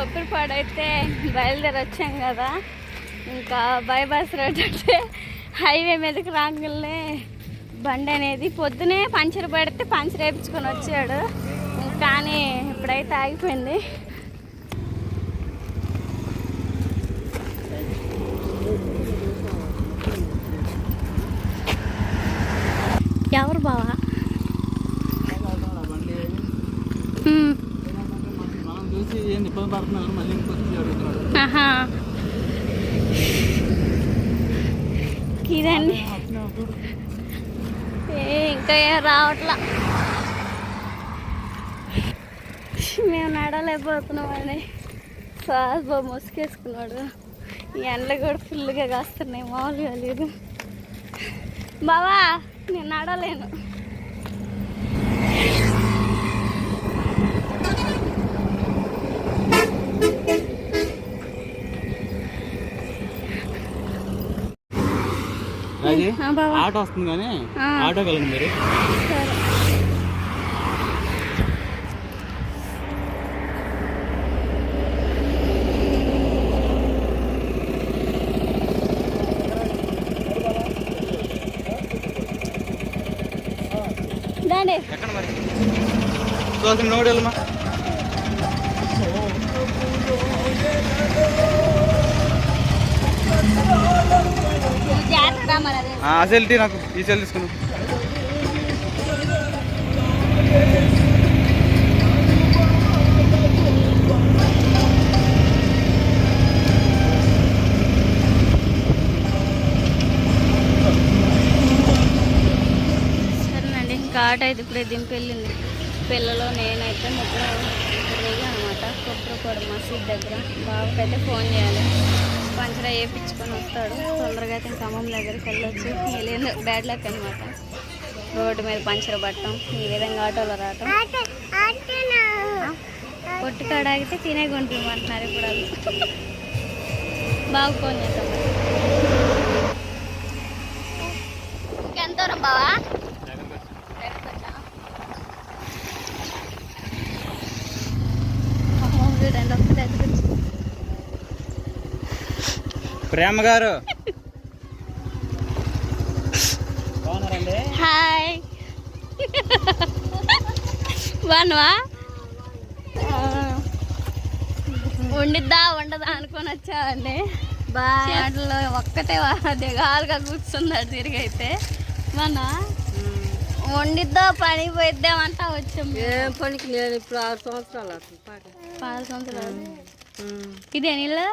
కొబ్బరిపాడు అయితే బయలుదేరి వచ్చాం కదా. ఇంకా బైపాస్ రోడ్ అంటే హైవే మీదకి రాగలే బండి అనేది పొద్దునే పంచర్ పడితే పంచర్ వేయించుకొని వచ్చాడు. కానీ ఇప్పుడైతే ఆగిపోయింది. ఎవరు బావా హ్మ్. మనం చూసి ఏంది ఇబ్బంది పడుతున్నాను మళ్ళీ ఇంకొచ్చి అడుగుతున్నాడు ఇదండి. ఏ ఇంకా ఏం రావట్లా. మేము నడలేకపోతున్నామని శ్వాస బాబు ముసుకేసుకున్నాడు. ఈ ఎండలు కూడా ఫుల్గా కాస్తున్నాయి మామూలుగా లేదు. బావా నేను నడలేను బావా. ఆటో వస్తుంది కానీ ఆ. ఆటోకి వెళ్ళండి మీరు. ఎక్కడ మరి? చూసిన నోడు వెళ్ళమా జాగ్రత్త నాకు ఈ సెల్ తీసుకున్నాను సరేనండి ఇంకా అయితే ఇప్పుడే దింపెళ్ళింది. పిల్లలు నేనైతే ముగ్గురు అనమాట కొబ్బరికోడ మసీద్ దగ్గర. బాబుకైతే ఫోన్ చేయాలి. పంచర వేయించుకొని వస్తాడు. తొందరగా అయితే అమ్మమ్మ దగ్గరికి వెళ్ళొచ్చు. వెళ్ళింది బ్యాడ్ లక్ అనమాట రోడ్డు మీద పంచర్ పట్టడం ఈ విధంగా ఆటోలో రావటం. పొట్టు కాడ ఆగితే తినే కొంటుమంటున్నారు ఇప్పుడు వాళ్ళు. బాబు ఫోన్ చేద్దాం ఇంకెంత దూరం బావా అమ్మో, చూడండి ఒక్కటే ఎదురొచ్చింది. ప్రేమ గారు హాయ్. బాగున్నావా? వండిద్దా వండదా అనుకొని వచ్చావండి బాగా ఒక్కటే దిగాలుగా కూర్చున్నాడు తిరిగి అయితే మన వండిద్దా పని పోయిద్దామంటా వచ్చాం ఏం పనికి? నేను ఇప్పుడు ఆరు సంవత్సరాలు పాల సంవత్సరాలు. ఇదే నీళ్ళు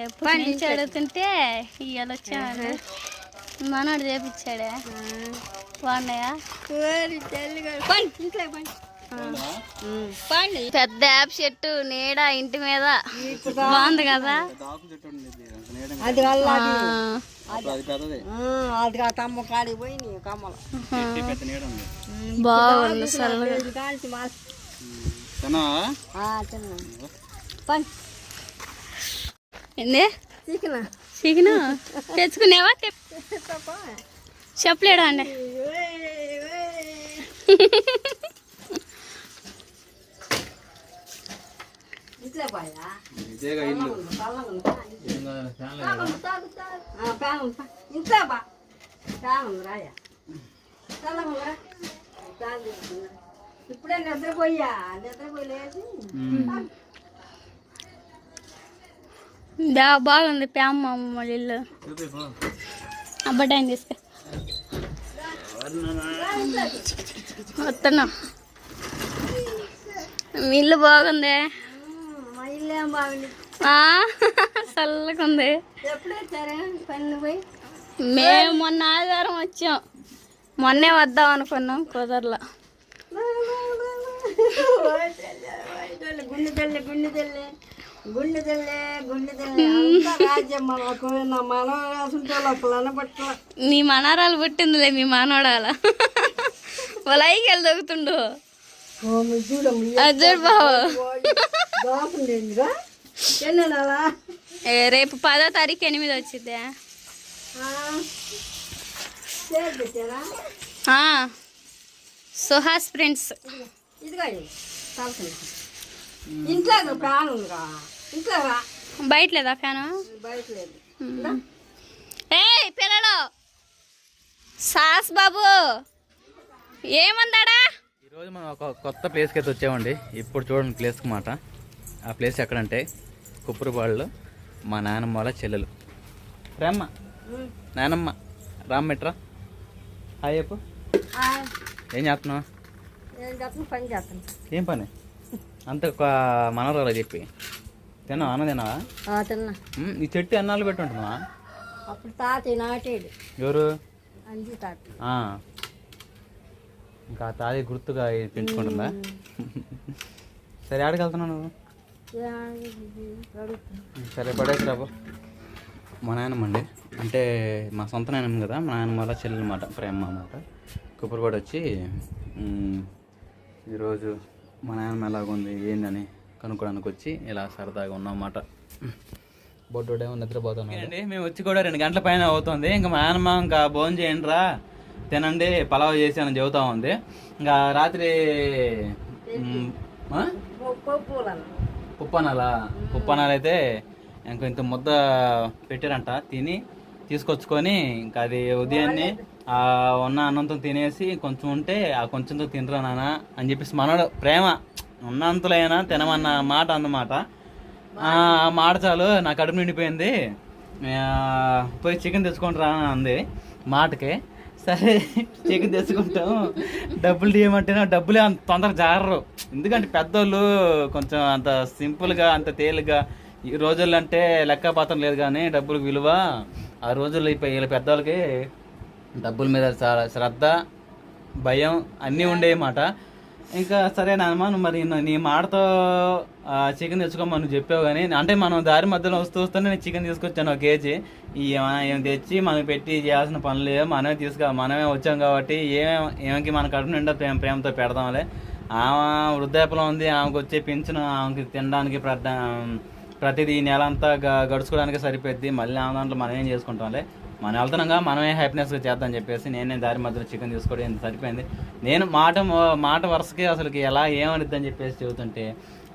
ఎప్పుడు నుంచి అడుగుతుంటే ఇవాళ మనోడు చేపించాడే బాగున్నాయా? పెద్ద యాప్ చెట్టు నీడ ఇంటి మీద. బాగుంది. కదా. అది వల్ల బాగుంది ఏంది? చికెన్? చికెన్? తెచ్చుకునేవా చెప్పలేడా అండి ఇట్లే పోయా? ఇదేగా బాగుంది. ప్యామ్ అమ్మ ఇల్లు. చూపి పో. అబ్బటాయిని తీసుకో. వస్తున్నా. మీ ఇల్లు బాగుంది? చల్లకుంది మేము మొన్న ఆదివారం వచ్చాం. మొన్నే వద్దాం అనుకున్నాం కుదరలా. గుండె తెల్లే గుండె తెల్లే గుండె తెల్లే గుండె తెల్లే నా మనం రాసుంటే ఒకళ్ళు అనబట్ల నీ మనరాలు పుట్టిందిలే మీ మనోడాల వాళ్ళకి వెళ్ళి దోసండిరా ఎన్నెలా ఏ, రేపు పదో తారీఖు ఎనిమిది ఆ, సుహాస్ ఫ్రెండ్స్ ఇంట్లో బయట లేదా ఫ్యాను? బయట లేదు ఏ పిల్లలు! సాస్ బాబు! ఏమందాడా? ఈరోజు మనం ఒక కొత్త ప్లేస్కి అయితే వచ్చామండి. ఇప్పుడు చూడండి ప్లేస్కి మాట. ఆ ప్లేస్ ఎక్కడంటే కుప్పురుపాడులో మా నాయనమ్మ వాళ్ళ చెల్లెలు. ప్రేమ్మ నాయనమ్మ రామ్మెట్రా. హాయ్ చెప్పు. ఏం చేస్తున్నావు? ఏం చేస్తాను పని చేస్తాను ఏం పని? అంత ఒక మనవరాలు చెప్పి. తిన్నావా? అన్న తిన్నావా? తిన్నా. ఉమ్, ఈ చెట్టు ఎన్నాళ్ళు పెట్టి ఉంటుందా అప్పుడు నాటేడు. ఎవరు? అంజి తాత ఆ. ఇంకా తాది గుర్తుగా ఇది పెంచుకుంటుందా? సరే ఆడికి వెళ్తున్నావు నువ్వు? సరే పడేసి రాబు మా నాయనమ్మ అండి. అంటే మా సొంత నాయనమ్మ కదా మా నాయనమ్మ వాళ్ళ చెల్లెలు అనమాట ప్రేమ అన్నమాట. కుప్పరపాడు వచ్చి ఈరోజు మా నాయనమ్మ ఎలాగుంది ఏందని కనుక్కోడానికి వచ్చి ఇలా సరదాగా ఉన్నమాట బొడ్డోడేమో నిద్రపోతున్నాడు అండి మేము వచ్చి కూడా రెండు గంటల పైన అవుతుంది. ఇంకా మా నాయనమ్మ ఇంకా భోజనం చేయండి రా తినండి పలావ్ చేసానని చెబుతా ఉంది. ఇంకా రాత్రి ఉప్పనాలా? ఉప్పనాలు అయితే ఇంక ఇంత ముద్ద పెట్టారంట. తిని తీసుకొచ్చుకొని ఇంకా అది ఉదయాన్నే ఆ ఉన్న అన్నంతో తినేసి కొంచెం ఉంటే ఆ కొంచెంతో తినరా నాన్న అని చెప్పేసి మనోడు ప్రేమ. ఉన్నంతలైనా తినమన్న మాట అన్నమాట. ఆ మాట చాలు నా కడుపు నిండిపోయింది. పోయి చికెన్ తెచ్చుకుంటారా అని అంది మాటకి. సరే చికెన్ తెచ్చుకుంటాం. డబ్బులు తీయమంటేనే డబ్బులే అంత తొందరగా జారరు. ఎందుకంటే పెద్దోళ్ళు కొంచెం అంత సింపుల్గా అంత తేలిగ్గా ఈ రోజుల్లో అంటే లెక్కపాత్రం లేదు కానీ డబ్బులకు విలువ. ఆ రోజుల్లో ఇప్పుడు వీళ్ళ పెద్దోళ్ళకి డబ్బుల మీద చాలా శ్రద్ధ భయం అన్నీ ఉండేవి మాట ఇంకా సరే నాన్నమ్మ నువ్వు మరి నీ మాటతో చికెన్ తెచ్చుకోమని నువ్వు చెప్పావు కానీ అంటే మనం దారి మధ్యలో వస్తూ వస్తూనే నేను చికెన్ తీసుకొచ్చాను ఒక కేజీ. ఈ ఏం తెచ్చి మనం పెట్టి చేయాల్సిన పనులు లేవు మనమే తీసుకు మనమే వచ్చాం కాబట్టి ఏమేమి ఏమకి మన కడుపు నిండా ప్రేమ ప్రేమతో పెడదాంలే. ఆమె వృద్ధాపలం ఉంది ఆమెకు వచ్చే పెంచిన ఆమెకి తినడానికి ప్రతిదీ నెల అంతా గ- గడుచుకోవడానికి సరిపోద్ది. మళ్ళీ ఆమె దాంట్లో మనం ఏం చేసుకుంటాంలే? మనం వెళ్తున్నాగా మనమే హ్యాపీనెస్గా చేద్దాం చెప్పేసి నేనే దారి మధ్యలో చికెన్ తీసుకోవడం ఇంత సరిపోయింది. నేను మాట మాట వరుసకి అసలుకి ఎలా ఏమనిద్ది అని చెప్పేసి చెబుతుంటే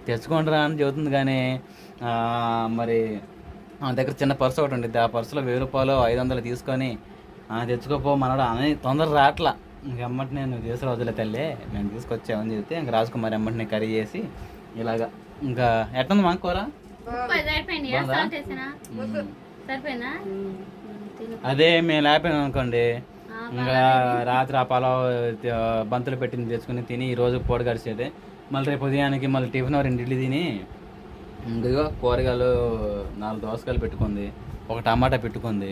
తెచ్చుకుంటారా అని చెబుతుంది కానీ ఆ, మరి ఆ దగ్గర చిన్న పర్సు ఒకటి ఉండిద్ది. ఆ పర్సులో వెయ్యి రూపాయలు ఐదు వందలు తీసుకొని ఆ, తెచ్చుకోపో మనడు అని తొందర రాట్లా. ఇంక ఎమ్మటి నేను చేసి రోజులే తల్లి మేము తీసుకొచ్చామని చెప్తే ఇంక రాజకుమారి ఎమ్మటిని కర్రీ చేసి ఇలాగా. ఇంకా ఎట్టుంది మా కూర? సరిపోయింది? అదే మేము లేకపోయినాం అనుకోండి. ఇంకా రాత్రి ఆ పలావ్ బంతులు పెట్టింది తెచ్చుకుని తిని ఈ రోజు పూట గడిచేది. మళ్ళీ రేపు ఉదయానికి మళ్ళీ టిఫిన్ రెండు ఇడ్లీ తిని ఇంకో కూరగాయలు నాలుగు దోసకాయలు పెట్టుకుంది ఒక టమాటా పెట్టుకుంది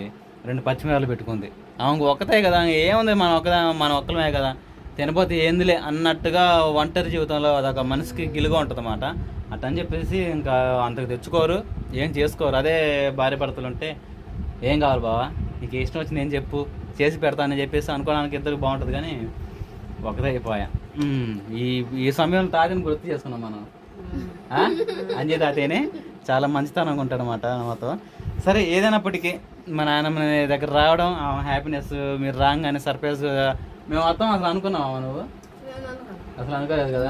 రెండు పచ్చిమిరాలు పెట్టుకుంది. ఆమెకు ఒక్కతే కదా ఏముంది మన ఒక్క మన ఒక్కలమే కదా. తినపోతే ఏందిలే అన్నట్టుగా ఒంటరి జీవితంలో అదొక మనసుకి గిలుగా ఉంటుంది అన్నమాట అట్టని చెప్పేసి ఇంకా అంతకు తెచ్చుకోరు ఏం చేసుకోరు. అదే భార్య భర్తలు ఉంటే ఏం కావాలి బావా? నీకు ఇష్టం వచ్చింది ఏం చెప్పు. చేసి పెడతానని చెప్పేసి అనుకోవడానికి ఇద్దరు బాగుంటుంది కానీ ఒకటే అయిపోయా. ఈ ఈ సమయంలో తాతని గుర్తు చేసుకున్నాం మనం. ఆ? అంజయ్ తాతయ్యనే చాలా మంచితనంగా ఉంటాడు అనమాట మాతో. సరే ఏదైనప్పటికీ మా నాయనమ్మ దగ్గర రావడం హ్యాపీనెస్ మీరు రాగానే సర్ప్రైజ్ మేము మొత్తం అసలు అనుకున్నావా నువ్వు? అసలు అనుకోలేదు కదా?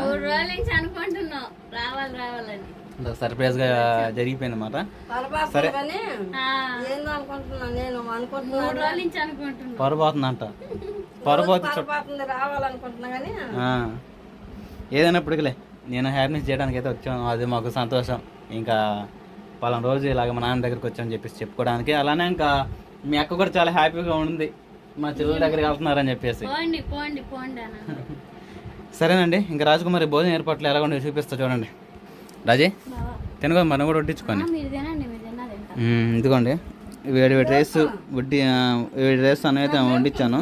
రావాలని. అంత సర్ప్రైజ్గా జరిగిపోయింది అనమాట పరబాసు కానీ ఆ, ఏందో అనుకుంటున్నా నేను మూడు అనుకుంటున్నాను రోజుల నుంచి అనుకుంటున్నావు పొరపోతుందంట పొరపోతు పరబాతుంది రావాలనుకుంటున్నా కానీ. ఆ. ఏదైనప్పటికీలే నేను హ్యాపీనెస్ చేయడానికి అయితే వచ్చాను. అది మాకు సంతోషం. ఇంకా పలానా రోజు ఇలాగ మా నాన్న దగ్గరికి వచ్చామని చెప్పేసి చెప్పుకోవడానికి. అలానే ఇంకా మీ అక్క కూడా చాలా హ్యాపీగా ఉంది. మా చెల్లెల దగ్గరికి వెళ్తున్నారని చెప్పేసి. పోండి పోండి పోండి అన్న. సరేనండి ఇంకా రాజకుమారి భోజనం ఏర్పాట్లు ఎలా ఉండేవి చూపిస్తా చూడండి. రాజే? తినగా మనం కూడా మ్మ్, ఇదిగోండి. వేడి వేడి రైస్ వడ్డీ వేడి రైస్ అయితే వండించాను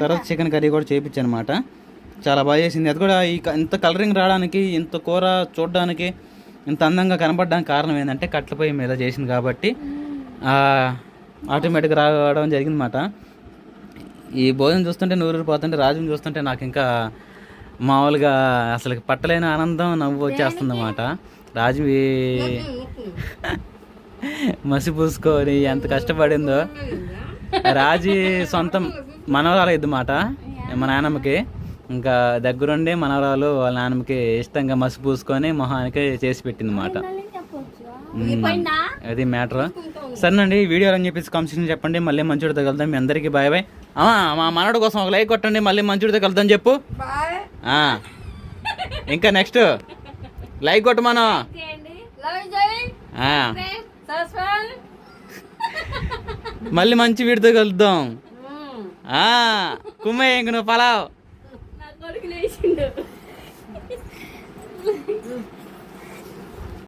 తర్వాత చికెన్ కర్రీ కూడా చేయించాను అనమాట చాలా బాగా చేసింది. అది కూడా ఈ ఇంత కలరింగ్ రావడానికి ఇంత కూర చూడడానికి ఇంత అందంగా కనపడడానికి కారణం ఏంటంటే కట్ల పొయ్యి మీద చేసింది కాబట్టి ఆటోమేటిక్గా రావడం జరిగిందన్నమాట. ఈ భోజనం చూస్తుంటే నూరు పోతుంటే రాజుని చూస్తుంటే నాకు ఇంకా మామూలుగా అసలు పట్టలేని ఆనందం నవ్వు వచ్చేస్తుంది అన్నమాట రాజు మసి పూసుకొని ఎంత కష్టపడిందో. రాజీ సొంతం మనవరాలు ఇది మాట మా నాయనమ్మకి ఇంకా దగ్గరుండి మనవరాలు వాళ్ళ నాన్నకి ఇష్టంగా మసి పూసుకొని మొహానికి చేసి పెట్టింది మాట అది మ్యాటర్. సరేనండి ఈ వీడియో అని చెప్పేసి కాంపిటీషన్ చెప్పండి. మళ్ళీ మంచిడితో కలుద్దాం. మీ అందరికీ బాయ్ బాయ్. మా మనవడు కోసం ఒక లైక్ కొట్టండి మళ్ళీ మంచిడితో కలుద్దాం చెప్పు. ఇంకా నెక్స్ట్. లైక్ కొట్టు మనం. మళ్ళీ మంచి వీడితో కలుద్దాం. కుమ్మయ్య ఇంక నువ్వు పలావ్.